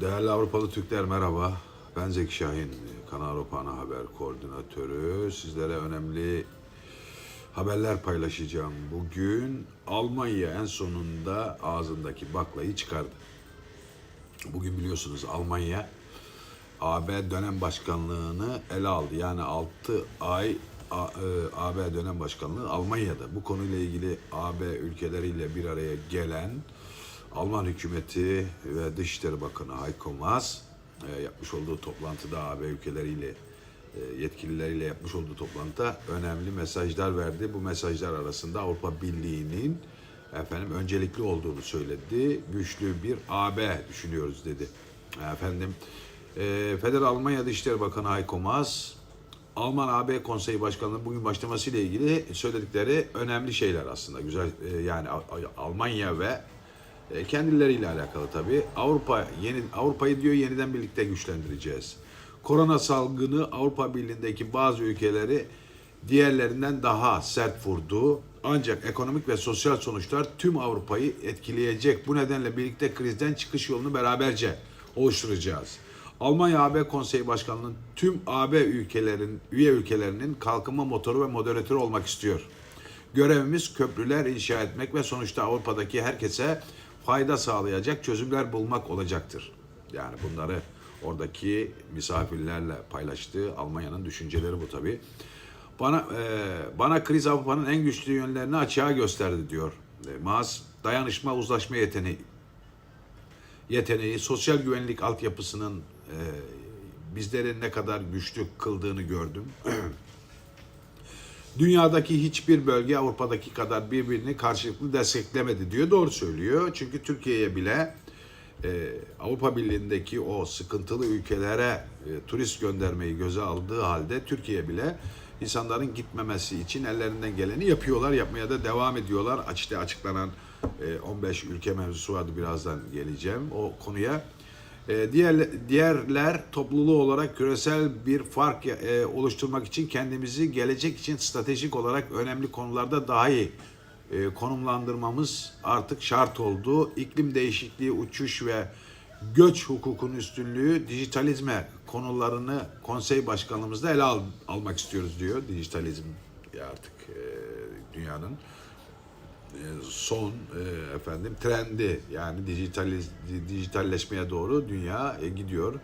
Değerli Avrupalı Türkler merhaba. Ben Zeki Şahin, Kanal Avrupa Ana Haber Koordinatörü. Sizlere önemli haberler paylaşacağım. Bugün Almanya en sonunda ağzındaki baklayı çıkardı. Bugün biliyorsunuz Almanya AB dönem başkanlığını ele aldı. Yani 6 ay A- e, AB dönem başkanlığı Almanya'da. Bu konuyla ilgili AB ülkeleriyle bir araya gelen Alman hükümeti ve Dışişleri Bakanı Heiko Maas e, yapmış olduğu toplantıda AB ülkeleriyle e, yetkilileriyle yapmış olduğu toplantıda önemli mesajlar verdi. Bu mesajlar arasında Avrupa Birliği'nin efendim öncelikli olduğunu söyledi. Güçlü bir AB düşünüyoruz dedi. Efendim e, Federal Almanya Dışişleri Bakanı Heiko Maas Alman AB Konseyi Başkanlığı bugün başlamasıyla ilgili söyledikleri önemli şeyler aslında. Güzel e, yani Al- Al- Almanya ve kendileriyle alakalı tabii. Avrupa yeni Avrupa'yı diyor yeniden birlikte güçlendireceğiz. Korona salgını Avrupa Birliği'ndeki bazı ülkeleri diğerlerinden daha sert vurdu. Ancak ekonomik ve sosyal sonuçlar tüm Avrupa'yı etkileyecek. Bu nedenle birlikte krizden çıkış yolunu beraberce oluşturacağız. Almanya AB Konseyi Başkanlığı'nın tüm AB ülkelerin üye ülkelerinin kalkınma motoru ve moderatörü olmak istiyor. Görevimiz köprüler inşa etmek ve sonuçta Avrupa'daki herkese fayda sağlayacak çözümler bulmak olacaktır. Yani bunları oradaki misafirlerle paylaştığı Almanya'nın düşünceleri bu tabii. Bana e, bana kriz Avrupa'nın en güçlü yönlerini açığa gösterdi diyor. E, Maas dayanışma uzlaşma yeteneği yeteneği, sosyal güvenlik altyapısının e, bizleri ne kadar güçlü kıldığını gördüm. Dünyadaki hiçbir bölge Avrupa'daki kadar birbirini karşılıklı desteklemedi diyor. Doğru söylüyor. Çünkü Türkiye'ye bile e, Avrupa Birliği'ndeki o sıkıntılı ülkelere e, turist göndermeyi göze aldığı halde Türkiye bile insanların gitmemesi için ellerinden geleni yapıyorlar. Yapmaya da devam ediyorlar. İşte açıklanan e, 15 ülke mevzusu vardı birazdan geleceğim o konuya. E, diğer diğerler topluluğu olarak küresel bir fark e, oluşturmak için kendimizi gelecek için stratejik olarak önemli konularda daha iyi e, konumlandırmamız artık şart oldu. İklim değişikliği, uçuş ve göç hukukunun üstünlüğü, dijitalizme konularını konsey başkanlığımızda ele al, almak istiyoruz diyor. Dijitalizm artık e, dünyanın son e, efendim trendi yani dijitaliz, dijitalleşmeye doğru dünya e, gidiyor.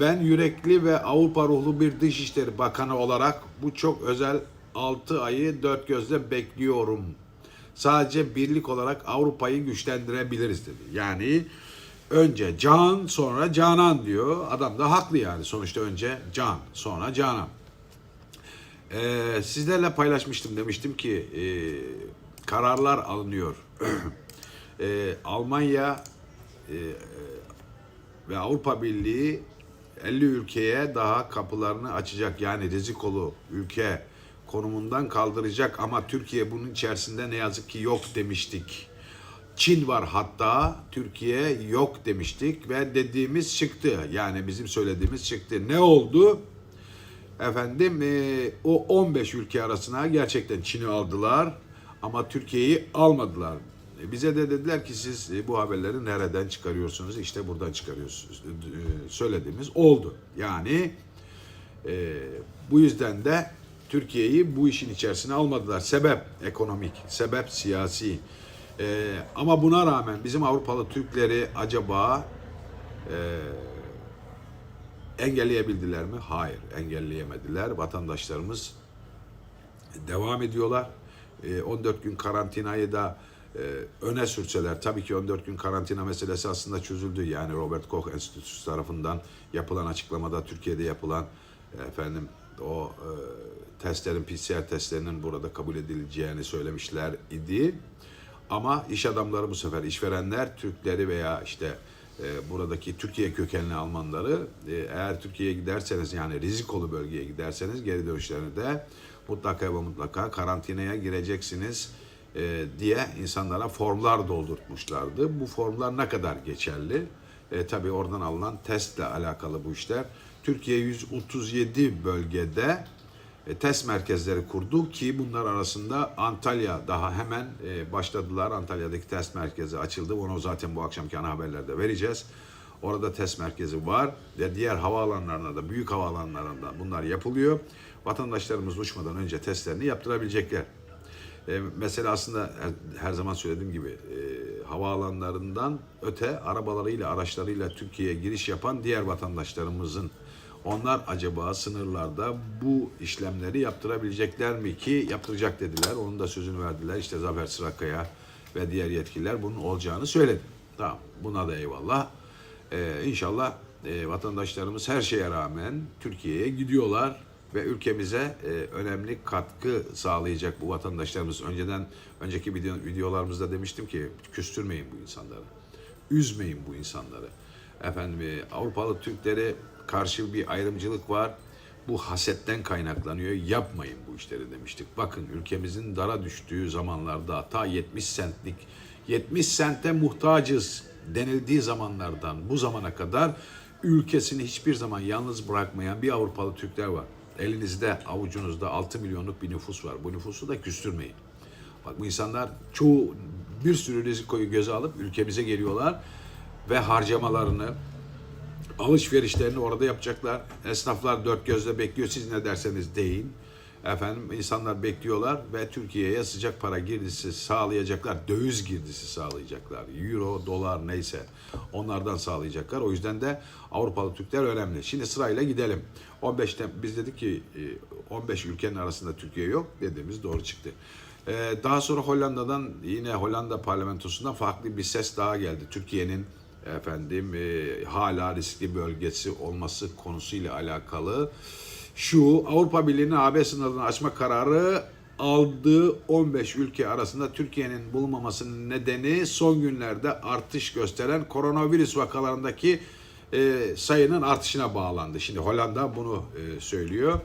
Ben yürekli ve Avrupa ruhlu bir Dışişleri Bakanı olarak bu çok özel 6 ayı dört gözle bekliyorum. Sadece birlik olarak Avrupa'yı güçlendirebiliriz dedi. Yani önce can sonra canan diyor. Adam da haklı yani. Sonuçta önce can sonra canan. Ee, sizlerle paylaşmıştım demiştim ki e, kararlar alınıyor. Ee, Almanya e, ve Avrupa Birliği 50 ülkeye daha kapılarını açacak. Yani rizikolu ülke konumundan kaldıracak ama Türkiye bunun içerisinde ne yazık ki yok demiştik. Çin var hatta Türkiye yok demiştik ve dediğimiz çıktı. Yani bizim söylediğimiz çıktı. Ne oldu? Efendim e, o 15 ülke arasına gerçekten Çin'i aldılar ama Türkiye'yi almadılar. E, bize de dediler ki siz e, bu haberleri nereden çıkarıyorsunuz? İşte buradan çıkarıyorsunuz. E, söylediğimiz oldu. Yani e, bu yüzden de Türkiye'yi bu işin içerisine almadılar. Sebep ekonomik, sebep siyasi. E, ama buna rağmen bizim Avrupalı Türkleri acaba e, engelleyebildiler mi? Hayır, engelleyemediler. Vatandaşlarımız devam ediyorlar. E, 14 gün karantinayı da e, öne sürseler, tabii ki 14 gün karantina meselesi aslında çözüldü. Yani Robert Koch Enstitüsü tarafından yapılan açıklamada Türkiye'de yapılan efendim o e, testlerin PCR testlerinin burada kabul edileceğini söylemişler idi. Ama iş adamları bu sefer işverenler Türkleri veya işte e, buradaki Türkiye kökenli Almanları eğer Türkiye'ye giderseniz yani rizikolu bölgeye giderseniz geri dönüşlerinde mutlaka ve mutlaka karantinaya gireceksiniz e, diye insanlara formlar doldurtmuşlardı. Bu formlar ne kadar geçerli? E, tabii oradan alınan testle alakalı bu işler. Türkiye 137 bölgede e, test merkezleri kurdu ki bunlar arasında Antalya daha hemen e, başladılar. Antalya'daki test merkezi açıldı. Onu zaten bu akşamki ana haberlerde vereceğiz. Orada test merkezi var ve diğer havaalanlarında da büyük havaalanlarında bunlar yapılıyor. Vatandaşlarımız uçmadan önce testlerini yaptırabilecekler. E, mesela aslında her, her zaman söylediğim gibi e, havaalanlarından öte arabalarıyla, araçlarıyla Türkiye'ye giriş yapan diğer vatandaşlarımızın onlar acaba sınırlarda bu işlemleri yaptırabilecekler mi ki yaptıracak dediler. Onun da sözünü verdiler. İşte Zafer Sırakaya ve diğer yetkililer bunun olacağını söyledi. Tamam buna da eyvallah. Ee, inşallah e, vatandaşlarımız her şeye rağmen Türkiye'ye gidiyorlar ve ülkemize e, önemli katkı sağlayacak bu vatandaşlarımız. Önceden önceki video, videolarımızda demiştim ki küstürmeyin bu insanları. Üzmeyin bu insanları. Efendim e, Avrupalı Türkleri karşı bir ayrımcılık var. Bu hasetten kaynaklanıyor. Yapmayın bu işleri demiştik. Bakın ülkemizin dara düştüğü zamanlarda ta 70 sentlik 70 sente muhtacız denildiği zamanlardan bu zamana kadar ülkesini hiçbir zaman yalnız bırakmayan bir Avrupalı Türkler var. Elinizde, avucunuzda 6 milyonluk bir nüfus var. Bu nüfusu da küstürmeyin. Bak bu insanlar çoğu bir sürü rizikoyu göze alıp ülkemize geliyorlar ve harcamalarını, alışverişlerini orada yapacaklar. Esnaflar dört gözle bekliyor. Siz ne derseniz deyin. Efendim insanlar bekliyorlar ve Türkiye'ye sıcak para girdisi sağlayacaklar. Döviz girdisi sağlayacaklar. Euro, dolar neyse onlardan sağlayacaklar. O yüzden de Avrupalı Türkler önemli. Şimdi sırayla gidelim. 15'te biz dedik ki e, 15 ülkenin arasında Türkiye yok dediğimiz doğru çıktı. Ee, Daha sonra Hollanda'dan yine Hollanda parlamentosundan farklı bir ses daha geldi. Türkiye'nin efendim e, hala riskli bölgesi olması konusuyla alakalı. Şu Avrupa Birliği'nin AB sınırlarını açma kararı aldığı 15 ülke arasında Türkiye'nin bulunmamasının nedeni son günlerde artış gösteren koronavirüs vakalarındaki e, sayının artışına bağlandı. Şimdi Hollanda bunu e, söylüyor.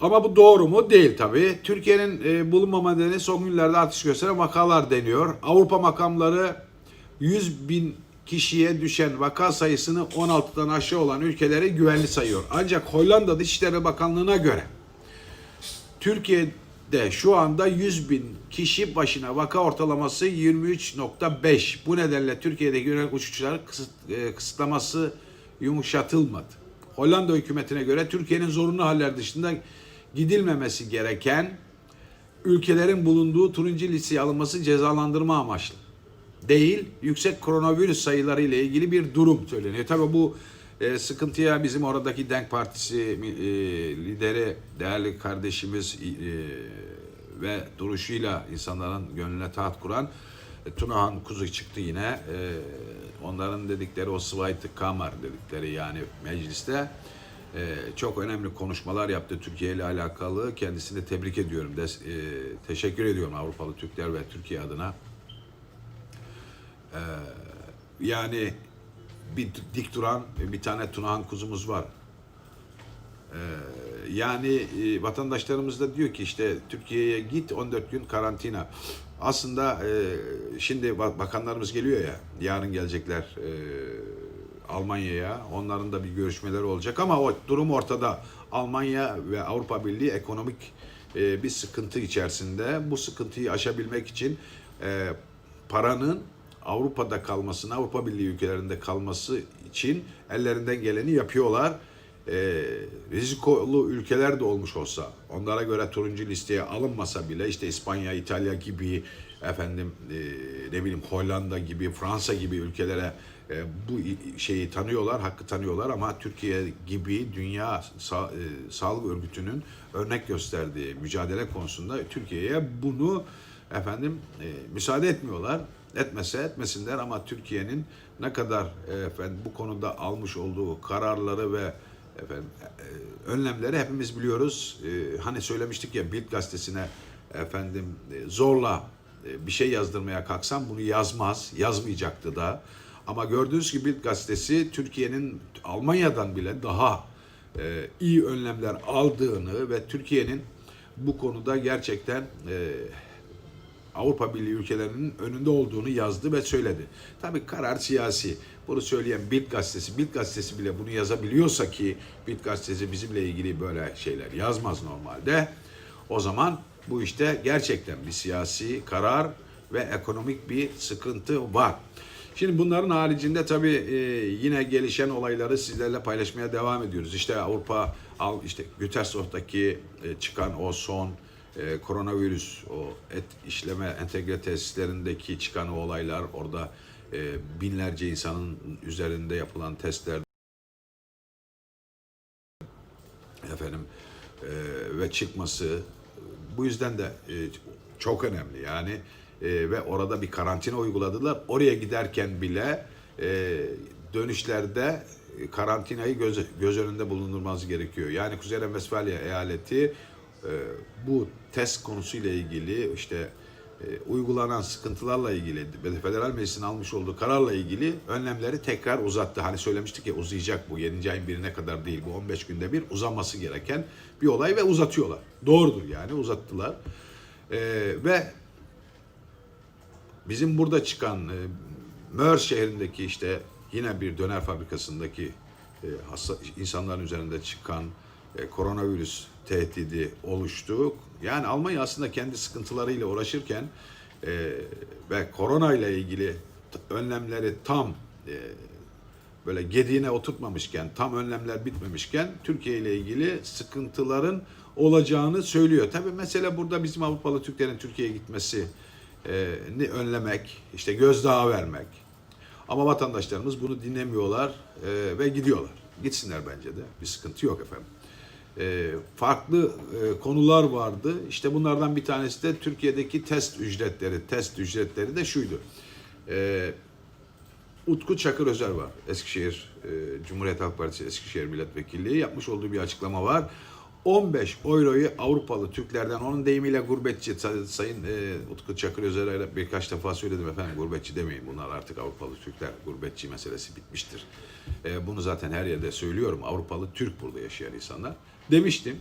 Ama bu doğru mu? Değil tabii. Türkiye'nin e, bulunmama nedeni son günlerde artış gösteren vakalar deniyor. Avrupa makamları 100 bin kişiye düşen vaka sayısını 16'dan aşağı olan ülkeleri güvenli sayıyor. Ancak Hollanda Dışişleri Bakanlığı'na göre Türkiye'de şu anda 100 bin kişi başına vaka ortalaması 23.5. Bu nedenle Türkiye'deki yönelik uçuşlar kısıt, e, kısıtlaması yumuşatılmadı. Hollanda hükümetine göre Türkiye'nin zorunlu haller dışında gidilmemesi gereken ülkelerin bulunduğu turuncu listeye alınması cezalandırma amaçlı değil, yüksek koronavirüs sayıları ile ilgili bir durum söyleniyor. Tabii bu e, sıkıntıya bizim oradaki Denk Partisi e, lideri, değerli kardeşimiz e, ve duruşuyla insanların gönlüne taht kuran e, Tunahan Kuzu çıktı yine. E, onların dedikleri o Svaytı Kamar dedikleri yani mecliste e, çok önemli konuşmalar yaptı Türkiye ile alakalı. Kendisini tebrik ediyorum. Des, e, teşekkür ediyorum Avrupalı Türkler ve Türkiye adına. Yani bir dik duran bir tane Tunahan kuzumuz var. Ee, yani e, vatandaşlarımız da diyor ki işte Türkiye'ye git 14 gün karantina. Aslında e, şimdi bak- bakanlarımız geliyor ya yarın gelecekler e, Almanya'ya. Onların da bir görüşmeleri olacak ama o durum ortada. Almanya ve Avrupa Birliği ekonomik e, bir sıkıntı içerisinde. Bu sıkıntıyı aşabilmek için e, paranın Avrupa'da kalmasını, Avrupa Birliği ülkelerinde kalması için ellerinden geleni yapıyorlar. E, rizikolu ülkeler de olmuş olsa, onlara göre turuncu listeye alınmasa bile işte İspanya, İtalya gibi, efendim e, ne bileyim Hollanda gibi, Fransa gibi ülkelere e, bu şeyi tanıyorlar, hakkı tanıyorlar ama Türkiye gibi Dünya Sa- e, Sağlık Örgütü'nün örnek gösterdiği mücadele konusunda Türkiye'ye bunu efendim e, müsaade etmiyorlar. Etmese etmesinler ama Türkiye'nin ne kadar e, efendim bu konuda almış olduğu kararları ve efendim e, önlemleri hepimiz biliyoruz. E, hani söylemiştik ya Bild gazetesine efendim zorla bir şey yazdırmaya kalksam bunu yazmaz, yazmayacaktı da. Ama gördüğünüz gibi Bild gazetesi Türkiye'nin Almanya'dan bile daha iyi önlemler aldığını ve Türkiye'nin bu konuda gerçekten Avrupa Birliği ülkelerinin önünde olduğunu yazdı ve söyledi. Tabii karar siyasi. Bunu söyleyen Bild gazetesi, Bild gazetesi bile bunu yazabiliyorsa ki Bild gazetesi bizimle ilgili böyle şeyler yazmaz normalde. O zaman bu işte gerçekten bir siyasi karar ve ekonomik bir sıkıntı var. Şimdi bunların haricinde tabii e, yine gelişen olayları sizlerle paylaşmaya devam ediyoruz. İşte Avrupa, işte Gütersloh'taki e, çıkan o son e, koronavirüs, o et işleme entegre tesislerindeki çıkan olaylar, orada e, binlerce insanın üzerinde yapılan testler efendim e, ve çıkması bu yüzden de e, çok önemli. Yani E, ve orada bir karantina uyguladılar. Oraya giderken bile e, dönüşlerde karantinayı göz, göz önünde bulundurmanız gerekiyor. Yani Kuzey Westfalia eyaleti e, bu test konusuyla ilgili işte e, uygulanan sıkıntılarla ilgili Federal Meclis'in almış olduğu kararla ilgili önlemleri tekrar uzattı. Hani söylemiştik ya uzayacak bu 7. ayın birine kadar değil bu 15 günde bir uzaması gereken bir olay ve uzatıyorlar. Doğrudur yani uzattılar. E, ve bizim burada çıkan e, Mörs şehrindeki işte yine bir döner fabrikasındaki e, hasta, insanların üzerinde çıkan e, koronavirüs tehdidi oluştu. Yani Almanya aslında kendi sıkıntılarıyla uğraşırken e, ve korona ile ilgili önlemleri tam e, böyle gediğine oturtmamışken, tam önlemler bitmemişken Türkiye ile ilgili sıkıntıların olacağını söylüyor. Tabii mesele burada bizim Avrupalı Türklerin Türkiye'ye gitmesi e, ni önlemek, işte gözdağı vermek. Ama vatandaşlarımız bunu dinlemiyorlar e, ve gidiyorlar. Gitsinler bence de. Bir sıkıntı yok efendim. E, farklı e, konular vardı. İşte bunlardan bir tanesi de Türkiye'deki test ücretleri. Test ücretleri de şuydu. E, Utku Çakır Özer var. Eskişehir Cumhuriyet Halk Partisi Eskişehir Milletvekilliği yapmış olduğu bir açıklama var. 15 euroyu Avrupalı Türklerden onun deyimiyle gurbetçi say- sayın e, Utku Çakır Özer'e birkaç defa söyledim efendim gurbetçi demeyin bunlar artık Avrupalı Türkler gurbetçi meselesi bitmiştir. E, bunu zaten her yerde söylüyorum Avrupalı Türk burada yaşayan insanlar demiştim.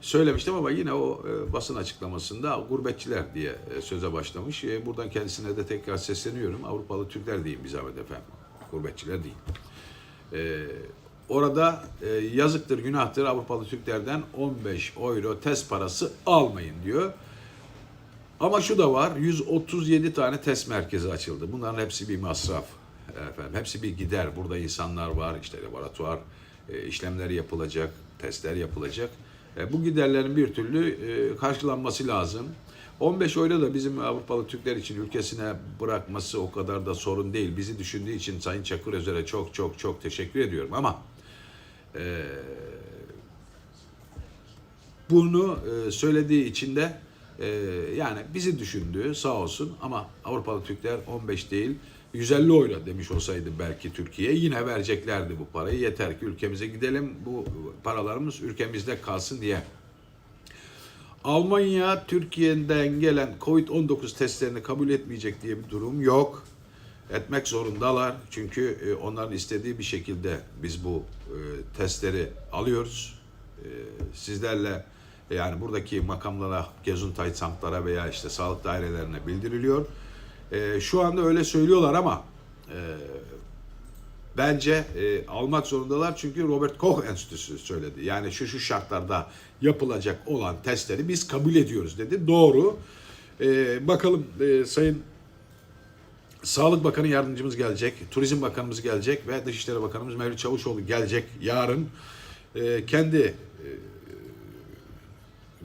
Söylemiştim ama yine o e, basın açıklamasında gurbetçiler diye e, söze başlamış. E, buradan kendisine de tekrar sesleniyorum. Avrupalı Türkler deyin bir zahmet efendim. Gurbetçiler değil. E, orada yazıktır, günahtır Avrupalı Türklerden 15 euro test parası almayın diyor. Ama şu da var, 137 tane test merkezi açıldı. Bunların hepsi bir masraf. Efendim, hepsi bir gider. Burada insanlar var, işte laboratuvar e, işlemleri yapılacak, testler yapılacak. E, bu giderlerin bir türlü e, karşılanması lazım. 15 euro da bizim Avrupalı Türkler için ülkesine bırakması o kadar da sorun değil. Bizi düşündüğü için Sayın Çakır Özer'e çok çok çok teşekkür ediyorum ama e, bunu e, söylediği için de e, yani bizi düşündüğü sağ olsun ama Avrupalı Türkler 15 değil 150 euro demiş olsaydı belki Türkiye yine vereceklerdi bu parayı. Yeter ki ülkemize gidelim bu paralarımız ülkemizde kalsın diye. Almanya Türkiye'den gelen Covid-19 testlerini kabul etmeyecek diye bir durum yok. Etmek zorundalar. Çünkü e, onların istediği bir şekilde biz bu e, testleri alıyoruz. E, sizlerle yani buradaki makamlara, Gesundheitsamtlara veya işte sağlık dairelerine bildiriliyor. E, şu anda öyle söylüyorlar ama e, bence e, almak zorundalar çünkü Robert Koch Enstitüsü söyledi. Yani şu şu şartlarda yapılacak olan testleri biz kabul ediyoruz dedi. Doğru. E, bakalım e, Sayın Sağlık Bakanı yardımcımız gelecek, Turizm Bakanımız gelecek ve Dışişleri Bakanımız Mevlüt Çavuşoğlu gelecek yarın. E, kendi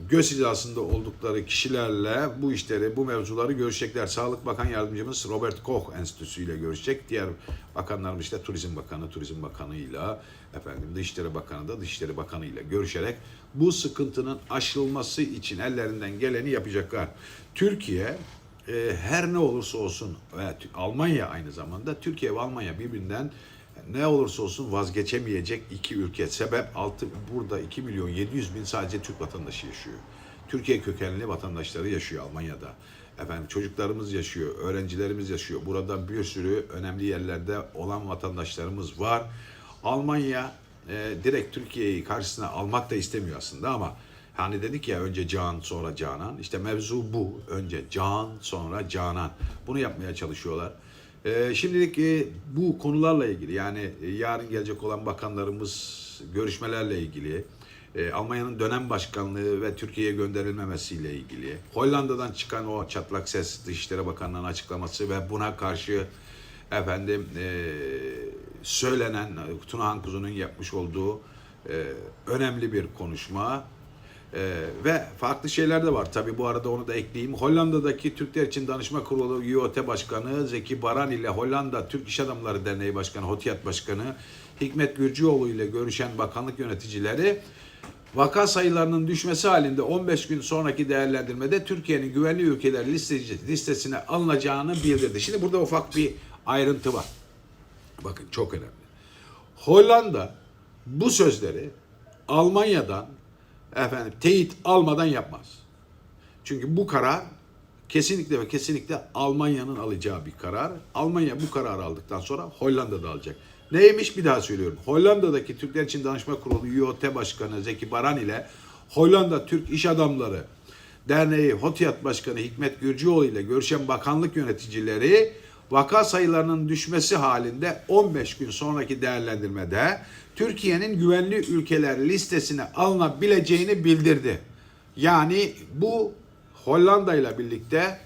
göz hizasında oldukları kişilerle bu işleri, bu mevzuları görüşecekler. Sağlık Bakan Yardımcımız Robert Koch Enstitüsü ile görüşecek. Diğer bakanlarımız işte Turizm Bakanı, Turizm Bakanı'yla, efendim Dışişleri Bakanı da Dışişleri Bakanı ile görüşerek bu sıkıntının aşılması için ellerinden geleni yapacaklar. Türkiye e, her ne olursa olsun ve Almanya aynı zamanda Türkiye ve Almanya birbirinden ne olursa olsun vazgeçemeyecek iki ülke. Sebep altı burada 2 milyon 700 bin sadece Türk vatandaşı yaşıyor. Türkiye kökenli vatandaşları yaşıyor Almanya'da. Efendim çocuklarımız yaşıyor, öğrencilerimiz yaşıyor. Burada bir sürü önemli yerlerde olan vatandaşlarımız var. Almanya e, direkt Türkiye'yi karşısına almak da istemiyor aslında ama hani dedik ya önce Can sonra Canan. İşte mevzu bu. Önce Can sonra Canan. Bunu yapmaya çalışıyorlar. Ee, şimdilik e, bu konularla ilgili yani e, yarın gelecek olan bakanlarımız görüşmelerle ilgili, e, Almanya'nın dönem başkanlığı ve Türkiye'ye gönderilmemesiyle ilgili, Hollanda'dan çıkan o çatlak ses Dışişleri Bakanlığı'nın açıklaması ve buna karşı efendim e, söylenen Tunahan Kuzu'nun yapmış olduğu e, önemli bir konuşma. E, ve farklı şeyler de var. Tabi bu arada onu da ekleyeyim. Hollanda'daki Türkler için Danışma Kurulu UOT Başkanı Zeki Baran ile Hollanda Türk İş Adamları Derneği Başkanı, HOTİAT Başkanı Hikmet Gürcüoğlu ile görüşen bakanlık yöneticileri vaka sayılarının düşmesi halinde 15 gün sonraki değerlendirmede Türkiye'nin güvenli ülkeler listesi, listesine alınacağını bildirdi. Şimdi burada ufak bir ayrıntı var. Bakın çok önemli. Hollanda bu sözleri Almanya'dan efendim teyit almadan yapmaz. Çünkü bu karar kesinlikle ve kesinlikle Almanya'nın alacağı bir karar. Almanya bu kararı aldıktan sonra Hollanda da alacak. Neymiş bir daha söylüyorum. Hollanda'daki Türkler için Danışma Kurulu UOT Başkanı Zeki Baran ile Hollanda Türk İş Adamları Derneği HOTİAT Başkanı Hikmet Gürcüoğlu ile görüşen bakanlık yöneticileri vaka sayılarının düşmesi halinde 15 gün sonraki değerlendirmede Türkiye'nin güvenli ülkeler listesine alınabileceğini bildirdi. Yani bu Hollanda ile birlikte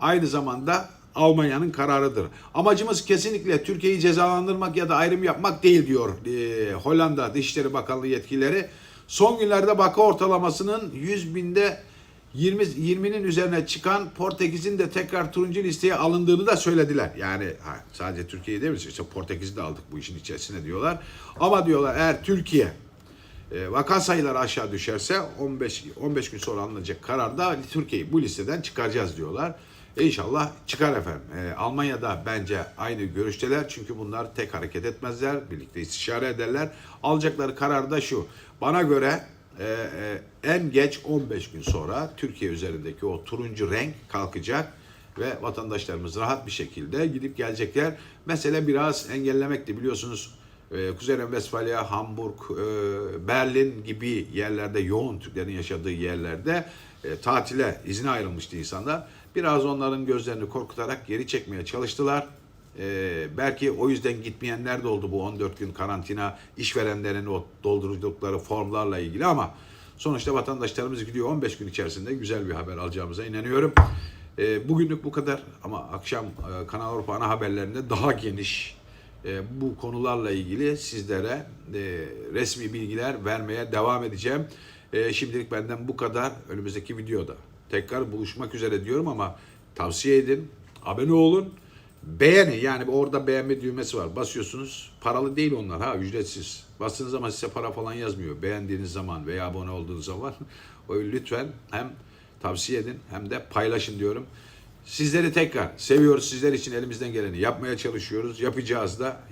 aynı zamanda Almanya'nın kararıdır. Amacımız kesinlikle Türkiye'yi cezalandırmak ya da ayrım yapmak değil diyor e, Hollanda Dışişleri Bakanlığı yetkilileri. Son günlerde vaka ortalamasının 100 binde 20 20'nin üzerine çıkan Portekiz'in de tekrar turuncu listeye alındığını da söylediler. Yani ha, sadece Türkiye'yi değil mi? İşte Portekiz'i de aldık bu işin içerisine diyorlar. Ama diyorlar eğer Türkiye e, vaka sayıları aşağı düşerse 15 15 gün sonra alınacak kararda Türkiye'yi bu listeden çıkaracağız diyorlar. E İnşallah çıkar efendim. E, Almanya'da bence aynı görüşteler çünkü bunlar tek hareket etmezler. Birlikte istişare ederler. Alacakları karar da şu. Bana göre e, e, en geç 15 gün sonra Türkiye üzerindeki o turuncu renk kalkacak ve vatandaşlarımız rahat bir şekilde gidip gelecekler. Mesele biraz engellemekti biliyorsunuz. Ee, Kuzey Westfalia, Hamburg, e, Berlin gibi yerlerde yoğun Türklerin yaşadığı yerlerde e, tatile izine ayrılmıştı insanlar. Biraz onların gözlerini korkutarak geri çekmeye çalıştılar. Ee, belki o yüzden gitmeyenler de oldu bu 14 gün karantina işverenlerin o doldurdukları formlarla ilgili ama sonuçta vatandaşlarımız gidiyor 15 gün içerisinde güzel bir haber alacağımıza inanıyorum. Ee, bugünlük bu kadar ama akşam e, Kanal Avrupa ana haberlerinde daha geniş e, bu konularla ilgili sizlere e, resmi bilgiler vermeye devam edeceğim. E, şimdilik benden bu kadar. Önümüzdeki videoda tekrar buluşmak üzere diyorum ama tavsiye edin, abone olun, beğenin. Yani orada beğenme düğmesi var. Basıyorsunuz. Paralı değil onlar ha, ücretsiz. Bastığınız zaman size para falan yazmıyor. Beğendiğiniz zaman veya abone olduğunuz zaman. O lütfen hem tavsiye edin hem de paylaşın diyorum. Sizleri tekrar seviyoruz. Sizler için elimizden geleni yapmaya çalışıyoruz. Yapacağız da.